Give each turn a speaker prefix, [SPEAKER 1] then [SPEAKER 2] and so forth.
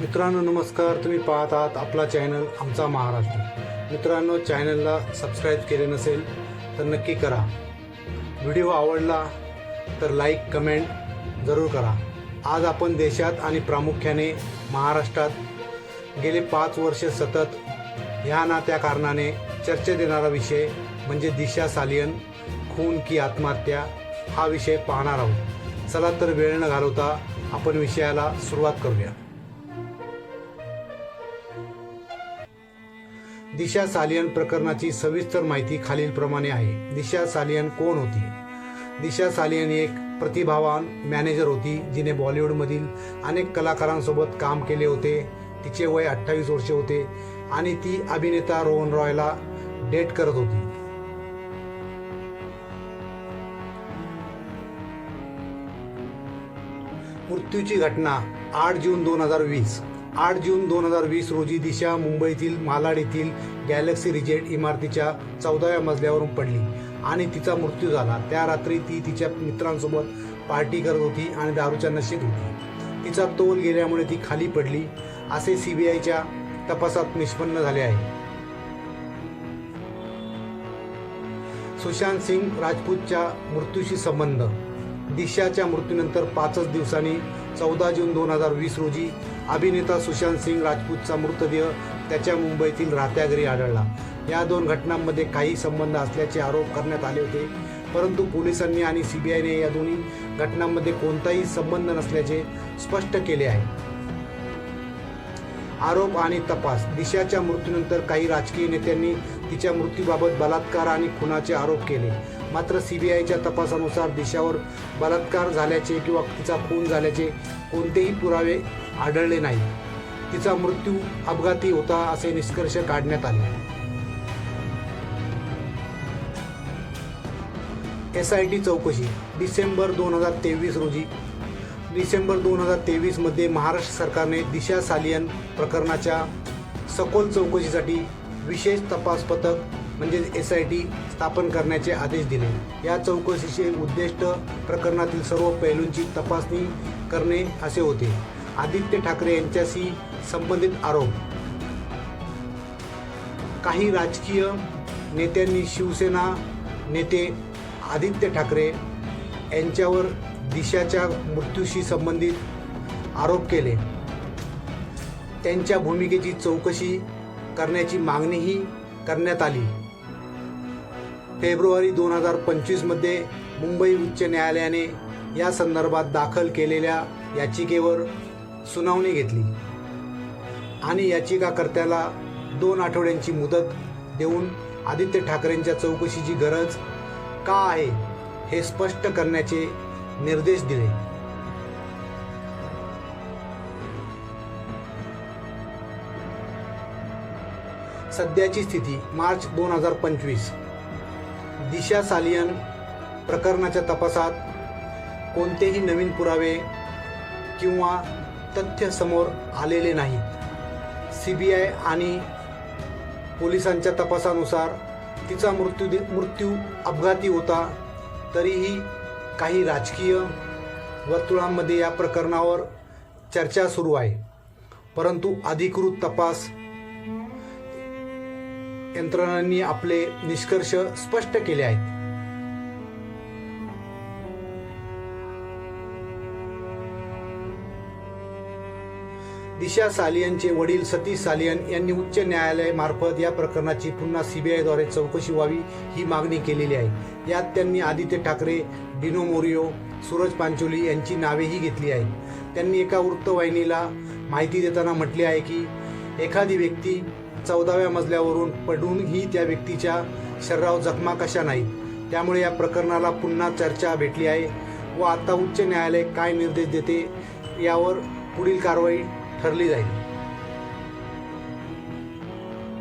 [SPEAKER 1] मित्रांनो नमस्कार. तुम्ही पाहत आहात आपला चॅनल आमचा महाराष्ट्र. मित्रांनो चॅनलला सबस्क्राईब केले नसेल तर नक्की करा. व्हिडिओ आवडला तर लाईक कमेंट जरूर करा. आज आपण देशात आणि प्रामुख्याने महाराष्ट्रात गेले पाच वर्ष सतत ह्या ना त्या कारणाने चर्चेत येणारा विषय म्हणजे दिशा सालियन खून की आत्महत्या हा विषय पाहणार आहोत. चला तर वेळ न घालवता आपण विषयाला सुरुवात करूया. दिशा सालियन प्रकरणाची सविस्तर माहिती खालीलप्रमाणे आहे. दिशा सालियन कोण होती? दिशा सालियन एक प्रतिभावान मॅनेजर होती जिने बॉलिवूडमधील अनेक कलाकारांसोबत काम केले होते. तिचे वय अठ्ठावीस वर्षे होते आणि ती अभिनेता रोहन रॉयला डेट करत होती. मृत्यूची घटना आठ जून दोन हजार वीस. आठ जून दोन हजार वीस रोजी दिशा मुंबईतील मालाड येथील गॅलेक्सी रिजेट इमारतीच्या चौदाव्या मजल्यावरून पडली आणि तिचा मृत्यू झाला. त्या रात्री ती तिच्या मित्रांसोबत पार्टी करत होती आणि दारूच्या नशेत होती. तिचा तोल गेल्यामुळे ती खाली पडली असे सीबीआयच्या तपासात निष्पन्न झाले आहे. सुशांत सिंग राजपूतच्या मृत्यूशी संबंध. दिशाच्या मृत्यूनंतर पाचच दिवसांनी चौदा जून दोन हजार वीस रोजी अभिनेता सुशांत सिंग राजपूतचा मृतदेह त्याच्या मुंबईतील राहत्या घरी आढळला. या दोन घटनांमध्ये काही संबंध असल्याचे आरोप करण्यात आले होते. परंतु पोलिसांनी आणि सीबीआयने या दोन्ही घटनांमध्ये कोणताही संबंध नसल्याचे स्पष्ट केले आहे. आरोप आणि तपास दिशाच्या मृत्यूनंतर काही राजकीय नेत्यांनी तिच्या मृत्यूबाबत बलात्कार आणि खुनाचे आरोप केले. मात्र सीबीआयच्या तपासानुसार दिशावर बलात्कार झाल्याचे किंवा तिचा खून झाल्याचे कोणतेही पुरावे आढळले नाही. तिचा मृत्यू अपघाती होता असे निष्कर्ष काढण्यात आले. एस आय टी चौकशी डिसेंबर दोन हजार तेवीस रोजी. डिसेंबर दोन हजार तेवीसमध्ये महाराष्ट्र सरकारने दिशा सालियन प्रकरणाच्या सखोल चौकशीसाठी विशेष तपास पथक म्हणजे एस आय टी स्थापन करण्याचे आदेश दिले. या चौकशीचे उद्दिष्ट प्रकरणातील सर्व पैलूंची तपासणी करणे असे होते. आदित्य ठाकरे यांच्याशी संबंधित आरोप. काही राजकीय नेत्यांनी शिवसेना नेते आदित्य ठाकरे यांच्यावर दिशाच्या मृत्यूशी संबंधित आरोप केले. त्यांच्या भूमिकेची चौकशी करण्याची मागणीही करण्यात आली. फेब्रुवारी दोन हजार पंचवीसमध्ये मुंबई उच्च न्यायालयाने या संदर्भात दाखल केलेल्या याचिकेवर सुनावणी घेतली. आणि याचिकाकर्त्याला दोन आठवड्यांची मुदत देऊन आदित्य ठाकरेंच्या चौकशीची गरज का आहे हे स्पष्ट करण्याचे निर्देश दिले. सध्याची स्थिती मार्च दोन हजार पंचवीस. दिशा सालियन प्रकरणाच्या तपासात कोणतेही नवीन पुरावे किंवा तथ्य समोर आलेले नाहीत सी बी आय आणि पोलिसांच्या तपासानुसार तिचा मृत्यू मृत्यू अपघाती होता. तरीही काही राजकीय वर्तुळांमध्ये या प्रकरणावर चर्चा सुरू आहे. परंतु अधिकृत तपास यंत्रणांनी आपले निष्कर्ष स्पष्ट केले आहेत. दिशा सालियनचे वडील सतीश सालियन यांनी उच्च न्यायालयामार्फत या प्रकरणाची पुन्हा सीबीआयद्वारे चौकशी व्हावी ही मागणी केलेली आहे. यात त्यांनी आदित्य ठाकरे डिनो मोरियो सूरज पांचोली यांची नावेही घेतली आहेत. त्यांनी एका वृत्तवाहिनीला माहिती देताना म्हटले आहे की एखादी व्यक्ती चौदाव्या मजल्यावरून पडूनही त्या व्यक्तीच्या शरीरावर जखमा कशा नाहीत? त्यामुळे या प्रकरणाला पुन्हा चर्चा भेटली आहे व आता उच्च न्यायालय काय निर्देश देते यावर पुढील कारवाई ठरली जाईल.